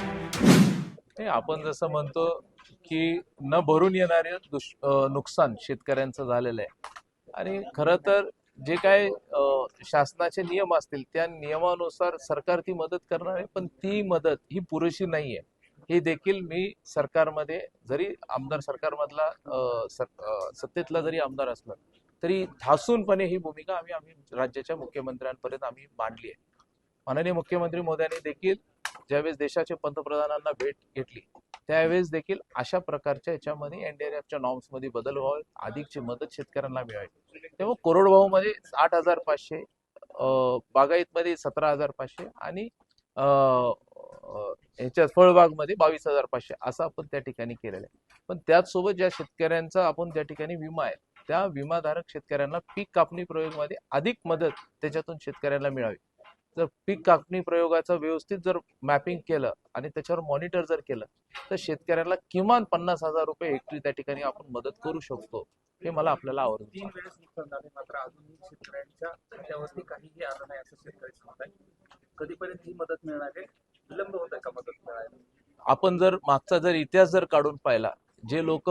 नाही, आपण जसं म्हणतो की न भरून येणारे नुकसान शेतकऱ्यांचं झालेलं आहे. आणि खरं तर जे काय शासनाचे नियम असतील त्या नियमानुसार सरकार ती मदत करणार आहे पण ती मदत ही पुरेशी नाही आहे हे देखील मी सरकारमध्ये जरी आमदार सरकारमधला सत्तेतला जरी आमदार असला तरी ठासूनपणे ही भूमिका आम्ही आम्ही राज्याच्या मुख्यमंत्र्यांपर्यंत आम्ही मांडली आहे. माननीय मुख्यमंत्री मोद्यांनी देखील ज्यावेळेस देशाचे पंतप्रधानांना भेट घेतली त्यावेळेस देखील अशा प्रकारच्या याच्यामध्ये एनडीआरएफच्या नॉर्म्समध्ये बदल व्हावे अधिकची मदत शेतकऱ्यांना मिळावी. तेव्हा कोरडवाहू आठ हजार पाचशे बागायतमध्ये सतरा हजार पाचशे आणि ह्याच्या फळबागमध्ये बावीस हजार पाचशे असं आपण त्या ठिकाणी केलेलं आहे. पण त्याचसोबत ज्या शेतकऱ्यांचा आपण त्या ठिकाणी विमा आहे त्या विमाधारक शेतकऱ्यांना पीक कापणी प्रयोगमध्ये अधिक मदत त्याच्यातून शेतकऱ्यांना मिळावी. जर पीक कापणी प्रयोगाचं व्यवस्थित जर मॅपिंग केलं आणि त्याच्यावर मॉनिटर जर केलं तर शेतकऱ्याला किमान पन्नास हजार रुपये हेक्टरी त्या ठिकाणी आपण मदत करू शकतो हे मला आपल्याला आवडतं. तीन वेळेस नुकसान झाले मात्र अजूनही शेतकऱ्यांच्या खात्यावरती काहीही आलं नाही असं शेतकरी सांगत आहे कधीपर्यंत ही मदत मिळणार आहे? विलंब होत आहे का मदत मिळायला आपण जर मागचा जर इतिहास जर काढून पाहिला जे लोक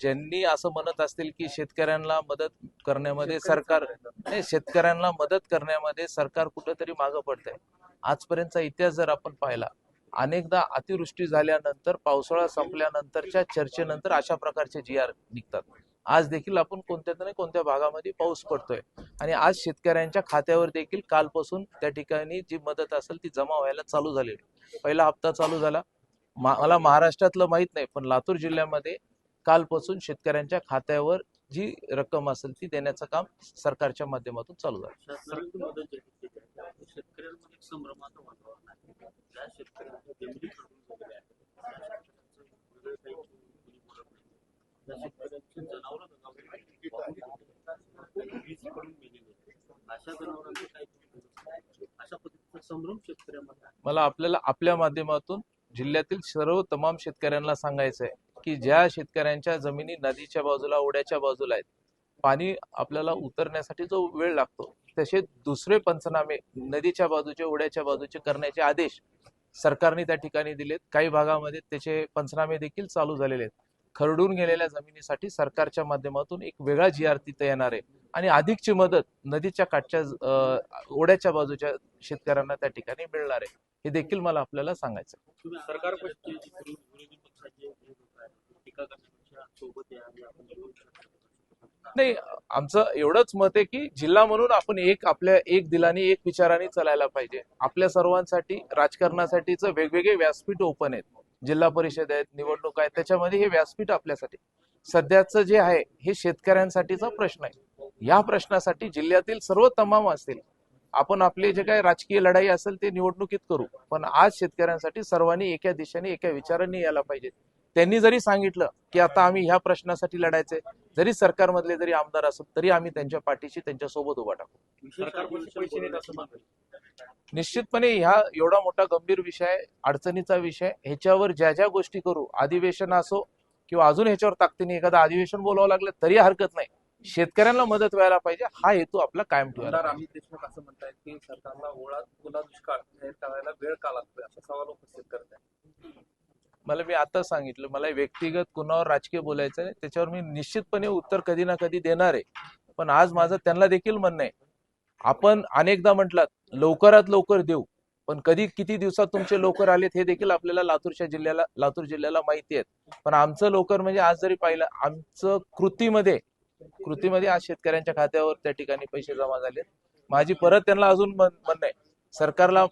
ज्यांनी असं म्हणत असतील की शेतकऱ्यांना मदत करण्यामध्ये सरकार नाही शेतकऱ्यांना मदत करण्यामध्ये सरकार कुठेतरी मागं पडतंय. आजपर्यंतचा इतिहास जर आपण पाहिला अनेकदा अतिवृष्टी झाल्यानंतर पावसाळा संपल्यानंतरच्या चर्चेनंतर अशा प्रकारचे जी आर निघतात. आज देखील आपण कोणत्या ना कोणत्या भागामध्ये पाऊस पडतोय. आणि आज शेतकऱ्यांच्या खात्यावर देखील कालपासून त्या ठिकाणी जी मदत असेल ती जमा व्हायला चालू झालेली पहिला हप्ता चालू झाला. मला महाराष्ट्रातलं माहीत नाही पण लातूर जिल्ह्यामध्ये कालपासून शेतकऱ्यांच्या खात्यावर जी रक्कम असेल ती देण्याचं काम सरकारच्या माध्यमातून चालू झालं. आहे. शेतकऱ्यांमध्ये मला आपल्याला आपल्या माध्यमातून जिल्ह्यातील सर्व तमाम शेतकऱ्यांना सांगायचं आहे की ज्या शेतकऱ्यांच्या जमिनी नदीच्या बाजूला ओढ्याच्या बाजूला आहेत पाणी आपल्याला उतरण्यासाठी जो वेळ लागतो तसे दुसरे पंचनामे नदीच्या बाजूचे ओढ्याच्या बाजूचे करण्याचे आदेश सरकारने त्या ठिकाणी दिलेत. काही भागामध्ये त्याचे पंचनामे देखील चालू झालेले आहेत. खरडून गेलेल्या जमिनीसाठी सरकारच्या माध्यमातून एक वेगळा जी आर तिथं येणार आहे. आणि अधिकची मदत नदीच्या काठच्या ओढ्याच्या बाजूच्या शेतकऱ्यांना त्या ठिकाणी मिळणार आहे. हे देखील मला आपल्याला सांगायचं सरकार. नाही आमचं एवढंच मत आहे की जिल्हा म्हणून आपण एक आपल्या एक दिलाने एक विचाराने चालायला पाहिजे. आपल्या सर्वांसाठी राजकारणासाठीच वेगवेगळे व्यासपीठ ओपन आहेत. जिल्हा परिषद आहेत निवडणूक आहेत त्याच्यामध्ये हे व्यासपीठ आपल्यासाठी. सध्याचं जे आहे हे शेतकऱ्यांसाठीचा प्रश्न आहे. या प्रश्नासाठी जिल्ह्यातील सर्व तमाम असतील. आपण आपले जे काही राजकीय लढाई असेल ते निवडणुकीत करू. पण आज शेतकऱ्यांसाठी सर्वांनी एका दिशेने एका विचारांनी यायला पाहिजे. त्यांनी जरी सांगितलं की आता आम्ही ह्या प्रश्नासाठी लढायचंय जरी सरकारमधले जरी आमदार असत तरी आम्ही त्यांच्या पाठीशी त्यांच्यासोबत उभा टाकू. निश्चितपणे ह्या एवढा मोठा गंभीर विषय अडचणीचा विषय ह्याच्यावर ज्या ज्या गोष्टी करू अधिवेशन असो किंवा अजून ह्याच्यावर ताकदीने एखादं अधिवेशन बोलावं लागलं तरी हरकत नाही. शेतकऱ्यांना मदत व्हायला पाहिजे हा हेतू आपला कायम पाहिजे. अमित देशमुख असं म्हणतायत की सरकारला ओळा ओला दुष्काळ जाहीर करायला वेळ का लागतोय? असा सवाल उपस्थित करत आहे मला मी आता सांगितलं मला व्यक्तिगत कुणावर राजकीय बोलायचं आहे त्याच्यावर मी निश्चितपणे उत्तर कधी ना कधी देणार आहे. पण आज माझं त्यांना देखील म्हणणं आहे. आपण अनेकदा म्हटलात लवकरात लवकर देऊ. पण कधी किती दिवसात तुमचे लवकर आलेत हे देखील आपल्याला लातूरच्या जिल्ह्याला लातूर जिल्ह्याला माहिती आहेत. पण आमचं लवकर म्हणजे आज जरी पाहिलं आमचं कृतीमध्ये कृतीमध्ये आज शेतकऱ्यांच्या खात्यावर त्या ठिकाणी पैसे जमा झालेत. माझी परत त्यांना अजून म्हणणं आहे. सरकारला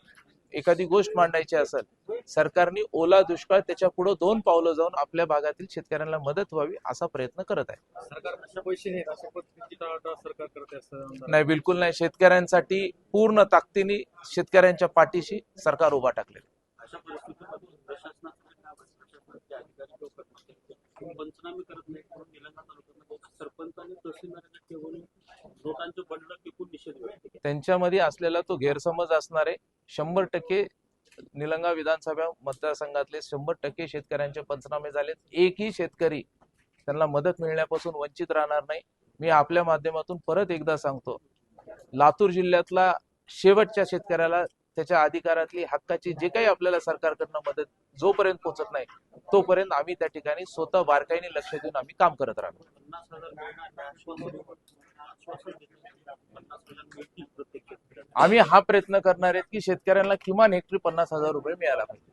एखादी गोष्ट मांडायची असेल सरकारने ओला दुष्काळ त्याच्या पुढे दोन पावलं जाऊन आपल्या भागातील शेतकऱ्यांना मदत व्हावी असा प्रयत्न करत आहे. नाही बिलकुल नाही. शेतकऱ्यांसाठी पूर्ण ताकदीने शेतकऱ्यांच्या पाठीशी सरकार उभा टाकले सरपंच आणि त्यांच्यामध्ये असलेला तो गैरसमज असणार शंभर टक्के निलंगा विधानसभा मतदारसंघातले शंभर टक्के शेतकऱ्यांचे पंचनामे झालेत. एकही शेतकरी त्यांना मदत मिळण्यापासून वंचित राहणार नाही. मी आपल्या माध्यमातून परत एकदा सांगतो लातूर जिल्ह्यातला शेवटच्या शेतकऱ्याला त्याच्या अधिकारातली हक्काची जे काही आपल्याला सरकारकडनं मदत जोपर्यंत पोहोचत नाही तोपर्यंत आम्ही त्या ठिकाणी स्वतः बारकाईने लक्ष देऊन आम्ही काम करत राहतो. आम्ही हा प्रयत्न करणार आहेत की शेतकऱ्यांना किमान हेक्टरी पन्नास हजार रुपये मिळायला पाहिजे.